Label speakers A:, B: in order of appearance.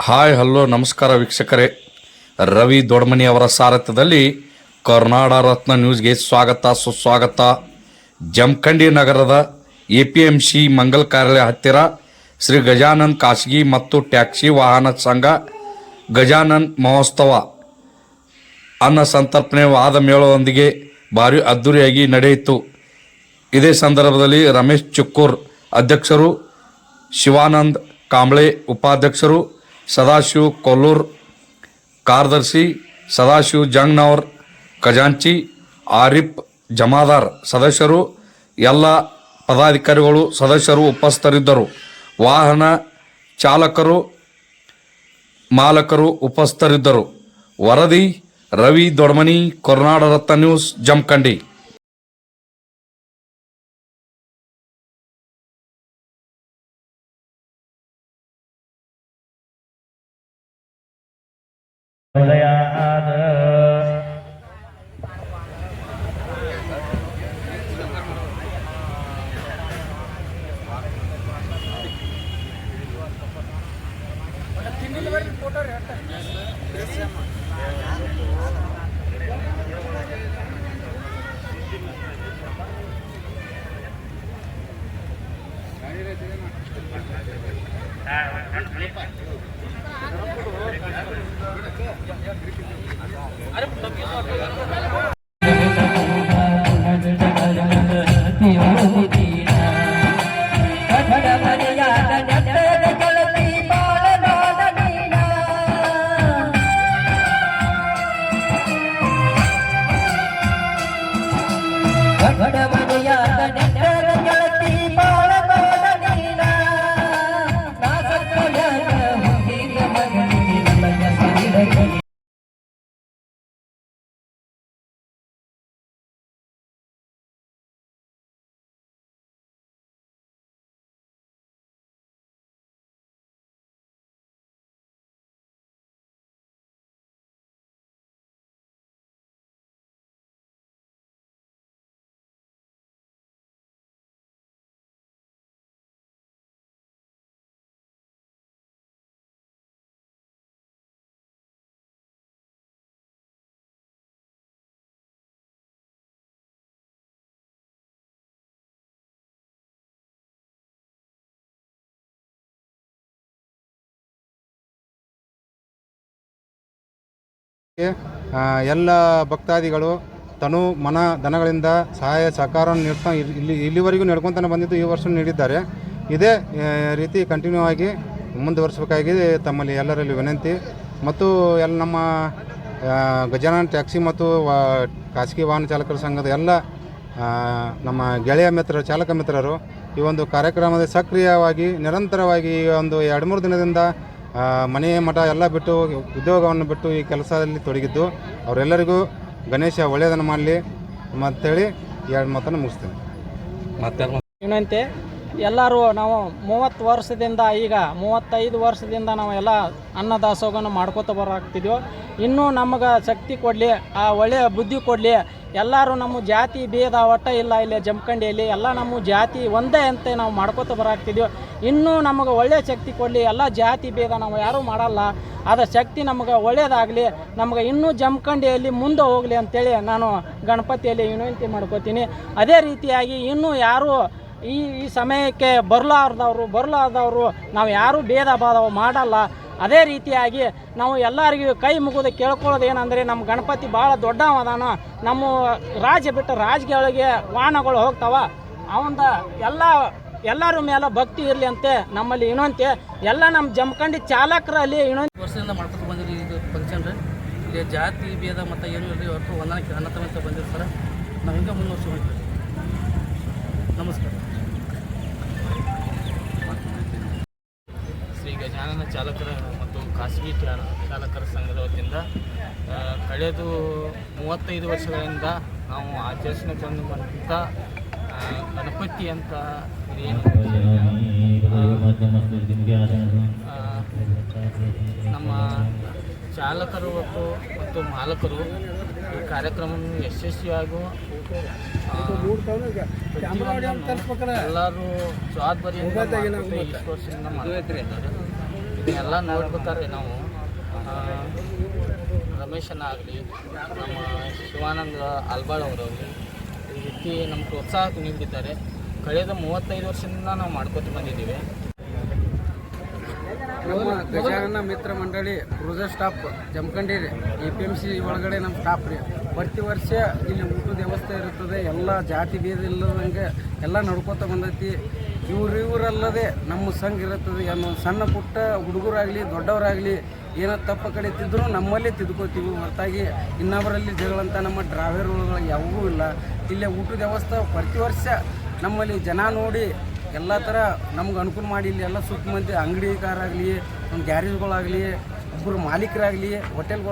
A: Hi, hello, ನಮಸ್ಕಾರ ವೀಕ್ಷಕರೇ. ರವಿ ದೊಡ್ಮನಿ ಅವರ ಸಾರಥ್ಯದಲ್ಲಿ ಕರ್ನಾಡ ರತ್ನ ನ್ಯೂಸ್ಗೆ ಸ್ವಾಗತ, ಸುಸ್ವಾಗತ. ಜಮಖಂಡಿ ನಗರದ A P M C Mangal ಕಾರ್ಯಾಲಯ ಹತ್ತಿರ ಶ್ರೀ ಗಜಾನನ್ ಖಾಸಗಿ ಮತ್ತು ಟ್ಯಾಕ್ಸಿ ವಾಹನ ಸಂಘ ಗಜಾನನ್ ಮಹೋತ್ಸವ ಅನ್ನ ಸಂತರ್ಪಣೆ ವಾದ ಮೇಳದೊಂದಿಗೆ ಭಾರಿ ಅದ್ದೂರಿಯಾಗಿ ನಡೆಯಿತು. ಇದೇ ಸಂದರ್ಭದಲ್ಲಿ ರಮೇಶ್ ಚುಕ್ಕೂರ್ ಅಧ್ಯಕ್ಷರು, ಶಿವಾನಂದ್ ಕಾಂಬ್ಳೆ ಉಪಾಧ್ಯಕ್ಷರು, ಸದಾಶಿವ್ ಕೊಲ್ಲೂರ್ ಕಾರ್ಯದರ್ಶಿ, ಸದಾಶಿವ್ ಜಂಗ್ನವರ್ ಖಜಾಂಚಿ, ಆರಿಫ್ ಜಮಾದಾರ್ ಸದಸ್ಯರು, ಎಲ್ಲ ಪದಾಧಿಕಾರಿಗಳು, ಸದಸ್ಯರು, ಉಪಸ್ಥಿತರಿದ್ದರು. ವಾಹನ ಚಾಲಕರು, ಮಾಲಕರು ಉಪಸ್ಥಿತರಿದ್ದರು. ವರದಿ, ರವಿ ದೊಡ್ಮನಿ, ಕರ್ನಾಡ ರತ್ನ ನ್ಯೂಸ್, ಜಮಖಂಡಿ.
B: ಉದಯಾದ
C: ಆ, ಎಲ್ಲ ಭಕ್ತಾದಿಗಳು ತನು ಮನ ದನಗಳಿಂದ ಸಹಾಯ ಸಹಕಾರ ನೀಡ್ತಾ ಇಲ್- ಇಲ್ಲಿ, ಇಲ್ಲಿವರೆಗೂ ನಡ್ಕೊತಾನೆ ಬಂದಿದ್ದು ಈ ವರ್ಷ ನೀಡಿದ್ದಾರೆ. ಇದೇ ರೀತಿ ಕಂಟಿನ್ಯೂ ಆಗಿ ಮುಂದುವರಿಸಬೇಕಾಗಿ ತಮ್ಮಲ್ಲಿ ಎಲ್ಲರಲ್ಲಿ ವಿನಂತಿ. ಮತ್ತು ಎಲ್ಲ ನಮ್ಮ ಗಜಾನನ್ ಟ್ಯಾಕ್ಸಿ ಮತ್ತು ಖಾಸಗಿ ವಾಹನ ಚಾಲಕರ ಸಂಘದ ಎಲ್ಲ ನಮ್ಮ ಗೆಳೆಯ ಮಿತ್ರರು ಚಾಲಕ ಮಿತ್ರರು ಈ ಒಂದು ಕಾರ್ಯಕ್ರಮದ ಸಕ್ರಿಯವಾಗಿ, ನಿರಂತರವಾಗಿ ಈ ಒಂದು ಎರಡು ಮೂರು ದಿನದಿಂದ ಮನೆ ಮಠ ಎಲ್ಲ ಬಿಟ್ಟು ಉದ್ಯೋಗವನ್ನು ಬಿಟ್ಟು ಈ ಕೆಲಸದಲ್ಲಿ ತೊಡಗಿದ್ದು ಅವರೆಲ್ಲರಿಗೂ ಗಣೇಶ ಒಳ್ಳೆಯದನ್ನು ಮಾಡಲಿ ಮತ್ತೇಳಿ ಎರಡು ಮಾತನ್ನು ಮುಗಿಸ್ತೇನೆ.
D: ವಿನಂತಿ ಎಲ್ಲರೂ ನಾವು ಮೂವತ್ತು ವರ್ಷದಿಂದ ಈಗ ಮೂವತ್ತೈದು ವರ್ಷದಿಂದ ನಾವು ಎಲ್ಲ ಅನ್ನದಾಸೋಹವನ್ನು ಮಾಡ್ಕೋತ ಬರಾಕ್ತಿದ್ವಿ. ಇನ್ನೂ ನಮಗೆ ಶಕ್ತಿ ಕೊಡಲಿ, ಆ ಒಳ್ಳೆಯ ಬುದ್ಧಿ ಕೊಡಲಿ. ಎಲ್ಲರೂ ನಮ್ಮ ಜಾತಿ ಭೇದ ಒಟ್ಟ ಇಲ್ಲ ಇಲ್ಲಿ ಜಮಖಂಡಿಯಲ್ಲಿ. ಎಲ್ಲ ನಮ್ಮ ಜಾತಿ ಒಂದೇ ಅಂತ ನಾವು ಮಾಡ್ಕೋತ ಬರಾಗ್ತಿದ್ವಿ ಇನ್ನೂ ನಮಗೆ ಒಳ್ಳೆಯ ಶಕ್ತಿ ಕೊಡಲಿ. ಎಲ್ಲ ಜಾತಿ ಭೇದ ನಾವು ಯಾರೂ ಮಾಡಲ್ಲ. ಅದರ ಶಕ್ತಿ ನಮಗೆ ಒಳ್ಳೆಯದಾಗಲಿ ನಮಗೆ ಇನ್ನೂ ಜಮಖಂಡಿಯಲ್ಲಿ ಮುಂದೆ ಹೋಗಲಿ ಅಂತೇಳಿ ನಾನು ಗಣಪತಿಯಲ್ಲಿ ವಿನಂತಿ ಮಾಡ್ಕೋತೀನಿ. ಅದೇ ರೀತಿಯಾಗಿ ಇನ್ನೂ ಯಾರೂ ಈ ಈ ಸಮಯಕ್ಕೆ ಬರಲಾರ್ದವರು ಬರಲಾರ್ದವರು, ನಾವು ಯಾರೂ ಭೇದ ಭಾವ ಮಾಡಲ್ಲ. ಅದೇ ರೀತಿಯಾಗಿ ನಾವು ಎಲ್ಲರಿಗೂ ಕೈ ಮುಗಿದು ಕೇಳ್ಕೊಳ್ಳೋದು ಏನಂದರೆ ನಮ್ಮ ಗಣಪತಿ ಭಾಳ ದೊಡ್ಡವದಾನ ನಮ್ಮ ರಾಜ್ಯ ಬಿಟ್ಟು ರಾಜ್ಯಗಳಿಗೆ ವಾಹನಗಳು ಹೋಗ್ತಾವ. ಅವಂದ ಎಲ್ಲ, ಎಲ್ಲರ ಮೇಲೆ ಭಕ್ತಿ ಇರಲಿ ಅಂತೆ, ನಮ್ಮಲ್ಲಿ ಇನ್ನೊಂತೆ ಎಲ್ಲ ನಮ್ಮ ಜಮಖಂಡಿ ಚಾಲಕರಲ್ಲಿ ಇನ್ನೊಂದು
E: ವರ್ಷದಿಂದ ಮಾಡ್ಕೊತ ಬಂದಿರಿ ಇದು ಫಂಕ್ಷನ್ ರೀ. ಇಲ್ಲಿ ಜಾತಿ ಭೇದ ಮತ್ತು ಏನು ಇಲ್ಲರಿ ಇವತ್ತು ಹೊಂದಾಣಿಕೆ ಅಂತ ಬಂದಿರ್ತಾರೆ ನಾವು ಹಿಂಗೆ ಮುಂದುವರ್ಸ್ಕೊಂಡ್ರಿ ನಮಸ್ಕಾರ. ಗಜಾನನ ಚಾಲಕರ ಮತ್ತು ಖಾಸಗಿ ಚಾಲ ಚಾಲಕರ ಸಂಘದ ವತಿಯಿಂದ ಕಳೆದು ಮೂವತ್ತೈದು ವರ್ಷಗಳಿಂದ ನಾವು ಆಚರಿಸಿಕೊಂಡು ಬಂದಂಥ ಗಣಪತಿ ಅಂತ ಏನು? ನಮ್ಮ ಚಾಲಕರು ಮತ್ತು ಮತ್ತು ಮಾಲಕರು ಈ ಕಾರ್ಯಕ್ರಮವನ್ನು ಯಶಸ್ವಿಯಾಗೂ ಆ, ಪ್ರತಿಯೊಂದನ್ನು ಎಲ್ಲರೂ ಜವಾಬ್ದಾರಿಯಿಂದ ಮಾಡ್ಕೊತಿದ್ದಾರೆ ಇದನ್ನೆಲ್ಲ ನೋಡ್ಬೇಕಾದ್ರೆ ನಾವು. ರಮೇಶನ ಆಗಲಿ, ನಮ್ಮ ಶಿವಾನಂದ ಆಲ್ಬಾಳ್ ಅವರು ಈ ರೀತಿ ನಮ್ಮ ಪ್ರೋತ್ಸಾಹ ನೀಡಿದ್ದಾರೆ ಕಳೆದ ಮೂವತ್ತೈದು ವರ್ಷದಿಂದ ನಾವು ಮಾಡ್ಕೊತ ಬಂದಿದ್ದೀವಿ.
F: ನಮ್ಮ ಗಜಾನನ ಮಿತ್ರ ಮಂಡಳಿ ಕ್ರೂಸರ್ ಸ್ಟಾಪ್ ಜಮಖಂಡಿ ರೀ. ಎ ಪಿ ಎಂ ಸಿ ಒಳಗಡೆ ನಮ್ಮ ಸ್ಟಾಪ್ ರೀ. ಪ್ರತಿ ವರ್ಷ ಇಲ್ಲಿ ಊಟದ ವ್ಯವಸ್ಥೆ ಇರುತ್ತದೆ. ಎಲ್ಲ ಜಾತಿ ಭೇದ ಇಲ್ಲದಂಗೆ ಎಲ್ಲ ನಡ್ಕೋತ ಬಂದೈತಿ. ಇವ್ರು ಇವರಲ್ಲದೆ ನಮ್ಮ ಸಂಘ ಇರುತ್ತದೆ. ಅನ್ನೋ ಸಣ್ಣ ಪುಟ್ಟ ಹುಡುಗರಾಗಲಿ, ದೊಡ್ಡವರಾಗಲಿ ಏನೋ ತಪ್ಪ ಕಡಿತಿದ್ರು ನಮ್ಮಲ್ಲಿ ತಿದ್ಕೋತೀವಿ. ಹೊರತಾಗಿ ಇನ್ನೊಬ್ಬರಲ್ಲಿ ಜಗಳಂತ ನಮ್ಮ ಡ್ರಾವೇರ್ಗಳು ಯಾವೂ ಇಲ್ಲ. ಇಲ್ಲಿ ಊಟದ ವ್ಯವಸ್ಥೆ ಪ್ರತಿ ವರ್ಷ ನಮ್ಮಲ್ಲಿ ಜನ ನೋಡಿ ಎಲ್ಲ ಥರ ನಮ್ಗೆ ಅನುಕೂಲ ಮಾಡಿ ಇಲ್ಲಿ ಎಲ್ಲ ಸುತ್ತಮುತ್ತ ಅಂಗಡಿಕಾರಾಗಲಿ ಒಂದು ಗ್ಯಾರೇಜ್ಗಳಾಗಲಿ ಒಬ್ಬರು ಮಾಲೀಕರಾಗಲಿ ಹೋಟೆಲ್ಗಳು